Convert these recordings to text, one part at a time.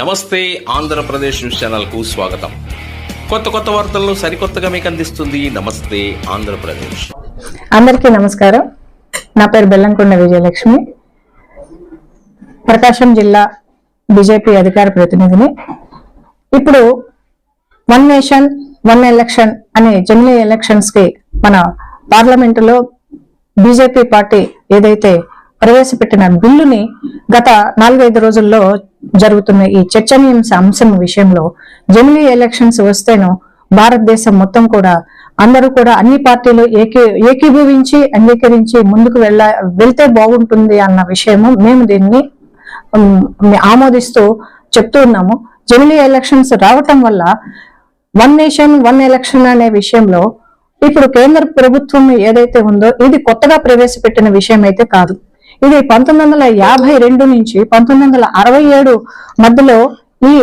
నమస్తే ఆంధ్రప్రదేశ్ న్యూస్ ఛానల్కు స్వాగతం. కొత్త కొత్త వార్తలను సరికొత్తగా మీకు అందిస్తుంది నమస్తే ఆంధ్రప్రదేశ్. అందరికీ నమస్కారం. నా పేరు బెల్లంకొండ విజయలక్ష్మి. ప్రకాశం జిల్లా బీజేపీ అధికార ప్రతినిధిని. ఇప్పుడు వన్ నేషన్ వన్ ఎలక్షన్ అనే జమిలీ ఎలక్షన్స్కి మన పార్లమెంటులో బీజేపీ పార్టీ ఏదైతే ప్రవేశపెట్టిన బిల్లుని గత నాలుగైదు రోజుల్లో జరుగుతున్న ఈ చర్చనీయాంశ అంశం విషయంలో జమిలీ ఎలక్షన్స్ వస్తేనో భారతదేశం మొత్తం కూడా అందరూ కూడా అన్ని పార్టీలు ఏకీ ఏకీభవించి అంగీకరించి ముందుకు వెళ్ళ వెళ్తే బాగుంటుంది అన్న విషయము మేము దీన్ని ఆమోదిస్తూ చెప్తూ ఉన్నాము. జమిలీ ఎలక్షన్స్ రావటం వల్ల వన్ నేషన్ వన్ ఎలక్షన్ అనే విషయంలో ఇప్పుడు కేంద్ర ప్రభుత్వం ఏదైతే ఉందో ఇది కొత్తగా ప్రవేశపెట్టిన విషయం అయితే కాదు. ఇది పంతొమ్మిది వందల యాభై రెండు నుంచి పంతొమ్మిది వందల అరవై ఏడు మధ్యలో ఈ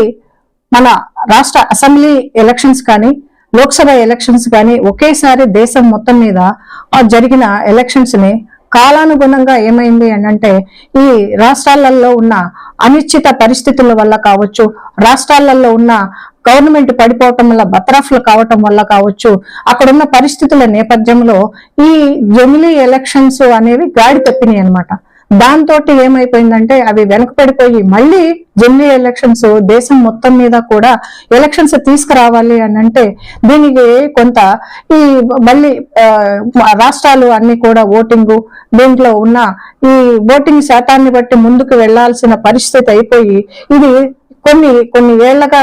మన రాష్ట్ర అసెంబ్లీ ఎలక్షన్స్ కానీ లోక్సభ ఎలక్షన్స్ కానీ ఒకేసారి దేశం మొత్తం మీద ఆ జరిగిన ఎలక్షన్స్ని కాలానుగుణంగా ఏమైంది అని అంటే ఈ రాష్ట్రాలలో ఉన్న అనిశ్చిత పరిస్థితుల వల్ల కావచ్చు రాష్ట్రాలలో ఉన్న గవర్నమెంట్ పడిపోవటం వల్ల బతరఫ్లు కావటం వల్ల కావచ్చు అక్కడ ఉన్న పరిస్థితుల నేపథ్యంలో ఈ జమిలీ ఎలక్షన్స్ అనేవి గాడి తప్పినాయి అనమాట దాంతో ఏమైపోయిందంటే అవి వెనకపడిపోయి మళ్ళీ జమిలీ ఎలక్షన్స్ దేశం మొత్తం మీద కూడా ఎలక్షన్స్ తీసుకురావాలి అని అంటే దీనికి కొంత ఈ మళ్ళీ రాష్ట్రాలు అన్ని కూడా ఓటింగు దీంట్లో ఉన్న ఈ ఓటింగ్ శాతాన్ని బట్టి ముందుకు వెళ్ళాల్సిన పరిస్థితి అయిపోయి ఇది కొన్ని కొన్ని ఏళ్ళగా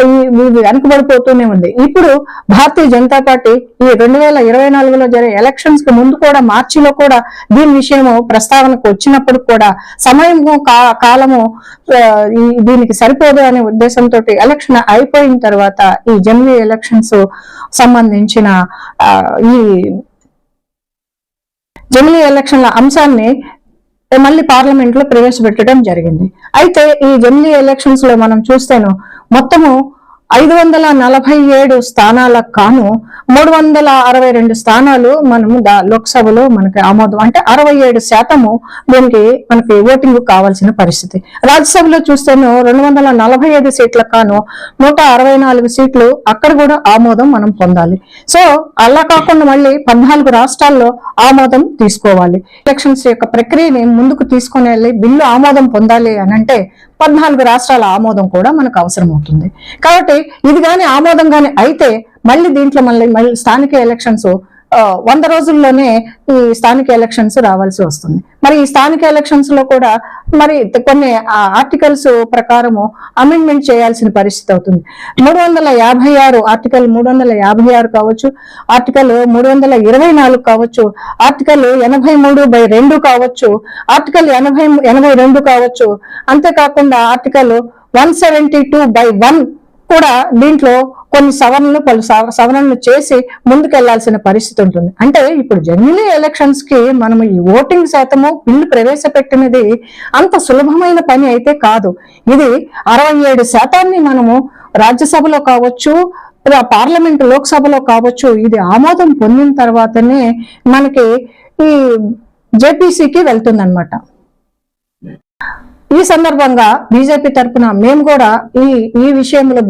ఈ- వెనకబడిపోతూనే ఉంది ఇప్పుడు భారతీయ జనతా పార్టీ ఈ రెండు వేల ఇరవై నాలుగులో జరిగే ఎలక్షన్స్కి ముందు కూడా మార్చిలో కూడా దీని విషయము ప్రస్తావనకు వచ్చినప్పుడు కూడా సమయము కాలము దీనికి సరిపోదు అనే ఉద్దేశంతో ఎలక్షన్ అయిపోయిన తర్వాత ఈ జనవరి ఎలక్షన్స్ సంబంధించిన ఆ, ఈ జమిలీ ఎలక్షన్ల అంశాన్ని మళ్ళీ పార్లమెంట్లో ప్రవేశపెట్టడం జరిగింది. అయితే ఈ జమిలీ ఎలక్షన్స్లో మనం చూస్తేను మొత్తము ఐదు వందల నలభై ఏడు స్థానాలకు కాను మూడు వందల అరవై రెండు స్థానాలు మనము దా- లోక్సభలో మనకి ఆమోదం. అంటే అరవై ఏడు శాతము దీనికి మనకి ఓటింగ్ కావాల్సిన పరిస్థితి. రాజ్యసభలో చూస్తేను రెండు వందల నలభై ఐదు సీట్ల కాను నూట అరవై నాలుగు సీట్లు అక్కడ కూడా ఆమోదం మనం పొందాలి. సో అలా కాకుండా మళ్ళీ పద్నాలుగు రాష్ట్రాల్లో ఆమోదం తీసుకోవాలి. ఎలక్షన్స్ యొక్క ప్రక్రియని ముందుకు తీసుకుని వెళ్ళి బిల్లు ఆమోదం పొందాలి అని అంటే పద్నాలుగు రాష్ట్రాల ఆమోదం కూడా మనకు అవసరం అవుతుంది కాబట్టి ఇది కానీ ఆమోదం కానీ అయితే మళ్ళీ దీంట్లో మళ్ళీ మళ్ళీ స్థానిక ఎలక్షన్స్ ఆ, వంద రోజుల్లోనే ఈ స్థానిక ఎలక్షన్స్ రావాల్సి వస్తుంది. మరి ఈ స్థానిక ఎలక్షన్స్లో కూడా మరి కొన్ని ఆర్టికల్స్ ప్రకారము అమెండ్మెంట్ చేయాల్సిన పరిస్థితి అవుతుంది. మూడు వందల యాభై ఆరు ఆర్టికల్ మూడు వందల యాభై ఆరు కావచ్చు ఆర్టికల్ మూడు వందల ఇరవై నాలుగు కావచ్చు ఆర్టికల్ ఎనభై మూడు బై రెండు కావచ్చు ఆర్టికల్ ఎనభై ఎనభై రెండు కావచ్చు అంతేకాకుండా article one seventy two by one కూడా దీంట్లో కొన్ని సవరణలు పలు సవరణలు చేసి ముందుకెళ్ళాల్సిన పరిస్థితి ఉంటుంది. అంటే ఇప్పుడు జనరలీ ఎలక్షన్స్కి మనం ఈ ఓటింగ్ శాతము బిల్లు ప్రవేశపెట్టినది అంత సులభమైన పని అయితే కాదు. ఇది అరవై ఏడు శాతాన్ని మనము రాజ్యసభలో కావచ్చు పార్లమెంట్ లోక్సభలో కావచ్చు ఇది ఆమోదం పొందిన తర్వాతనే మనకి ఈ జేపీసీకి వెళ్తుందనమాట ఈ సందర్భంగా బీజేపీ తరపున మేము కూడా ఈ ఈ విషయంలో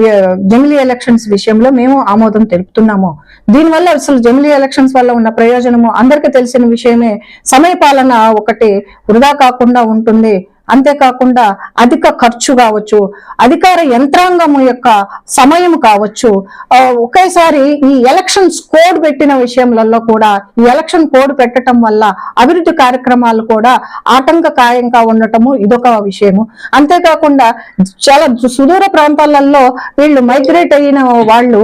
జమిలీ ఎలక్షన్స్ విషయంలో మేము ఆమోదం తెలుపుతున్నాము. దీనివల్ల అసలు జమిలీ ఎలక్షన్స్ వల్ల ఉన్న ప్రయోజనము అందరికీ తెలిసిన విషయమే. సమయపాలన ఒకటి వృధా కాకుండా ఉంటుంది. అంతేకాకుండా అధిక ఖర్చు కావచ్చు అధికార యంత్రాంగం యొక్క సమయం కావచ్చు ఆ, ఒకేసారి ఈ ఎలక్షన్స్ కోడ్ పెట్టిన విషయంలో కూడా ఈ ఎలక్షన్ కోడ్ పెట్టడం వల్ల అభివృద్ధి కార్యక్రమాలు కూడా ఆటంకకాయంగా ఉండటము ఇదొక విషయము. అంతేకాకుండా చాలా సుదూర ప్రాంతాలలో వీళ్ళు మైగ్రేట్ అయిన వాళ్ళు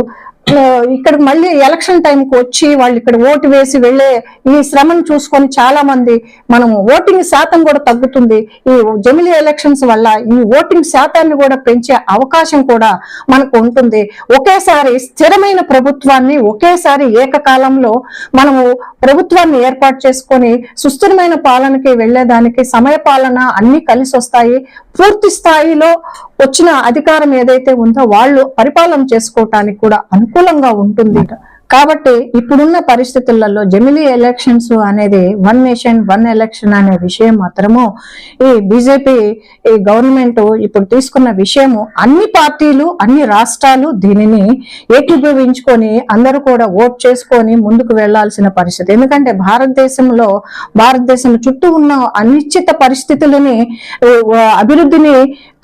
ఇక్కడ మళ్ళీ ఎలక్షన్ టైంకి వచ్చి వాళ్ళు ఇక్కడ ఓటు వేసి వెళ్ళే ఈ శ్రమను చూసుకొని చాలా మంది మనం ఓటింగ్ శాతం కూడా తగ్గుతుంది. ఈ జమిలీ ఎలక్షన్స్ వల్ల ఈ ఓటింగ్ శాతాన్ని కూడా పెంచే అవకాశం కూడా మనకు ఉంటుంది. ఒకేసారి స్థిరమైన ప్రభుత్వాన్ని ఒకేసారి ఏకకాలంలో మనము ప్రభుత్వాన్ని ఏర్పాటు చేసుకొని సుస్థిరమైన పాలనకి వెళ్ళేదానికి సమయ పాలన అన్ని కలిసి వస్తాయి పూర్తి స్థాయిలో వచ్చిన అధికారం ఏదైతే ఉందో వాళ్ళు పరిపాలన చేసుకోవటానికి కూడా అనుకూలంగా ఉంటుంది కాబట్టి ఇప్పుడున్న పరిస్థితులలో జమిలీ ఎలక్షన్స్ అనేది వన్ నేషన్ వన్ ఎలక్షన్ అనే విషయం మాత్రము ఈ బీజేపీ ఈ గవర్నమెంట్ ఇప్పుడు తీసుకున్న విషయము అన్ని పార్టీలు అన్ని రాష్ట్రాలు దీనిని ఏకీభవించుకొని అందరూ కూడా ఓట్ చేసుకొని ముందుకు వెళ్ళాల్సిన పరిస్థితి. ఎందుకంటే భారతదేశంలో భారతదేశం చుట్టూ ఉన్న అనిశ్చిత పరిస్థితులని అభివృద్ధిని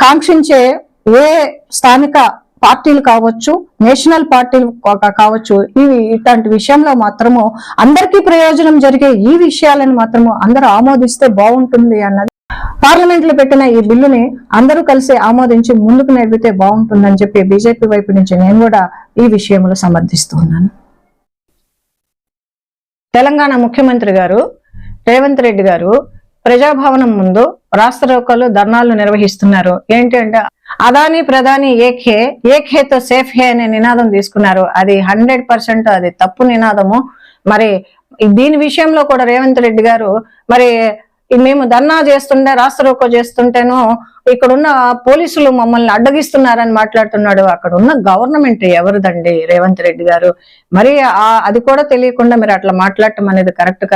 కాంక్షించే ఏ స్థానిక పార్టీలు కావచ్చు నేషనల్ పార్టీలు కావచ్చు ఇవి ఇట్లాంటి విషయంలో మాత్రము అందరికీ ప్రయోజనం జరిగే ఈ విషయాలను మాత్రము అందరూ ఆమోదిస్తే బాగుంటుంది అన్నది. పార్లమెంట్లో పెట్టిన ఈ బిల్లుని అందరూ కలిసి ఆమోదించి ముందుకు నడిపితే బాగుంటుందని చెప్పి బీజేపీ వైపు నుంచి నేను కూడా ఈ విషయంలో సమర్థిస్తూ ఉన్నాను. తెలంగాణ ముఖ్యమంత్రి గారు రేవంత్ రెడ్డి గారు ప్రజాభవనం ముందు రాష్ట్రోకలు ధర్నాలు నిర్వహిస్తున్నారు. ఏంటి అంటే అదాని ప్రధాని ఏక్ హే ఏక్ హే తో సేఫ్ హే అనే నినాదం తీసుకున్నారు. అది హండ్రెడ్ పర్సెంట్ అది తప్పు నినాదము. మరి దీని విషయంలో కూడా రేవంత్ రెడ్డి గారు మరి మేము ధర్నా చేస్తుంటే రాష్ట్రోకో చేస్తుంటేను ఇక్కడున్న పోలీసులు మమ్మల్ని అడ్డగిస్తున్నారని మాట్లాడుతున్నాడు. అక్కడ ఉన్న గవర్నమెంట్ ఎవరిదండి రేవంత్ రెడ్డి గారు? మరి అది కూడా తెలియకుండా మీరు అట్లా మాట్లాడటం అనేది కరెక్ట్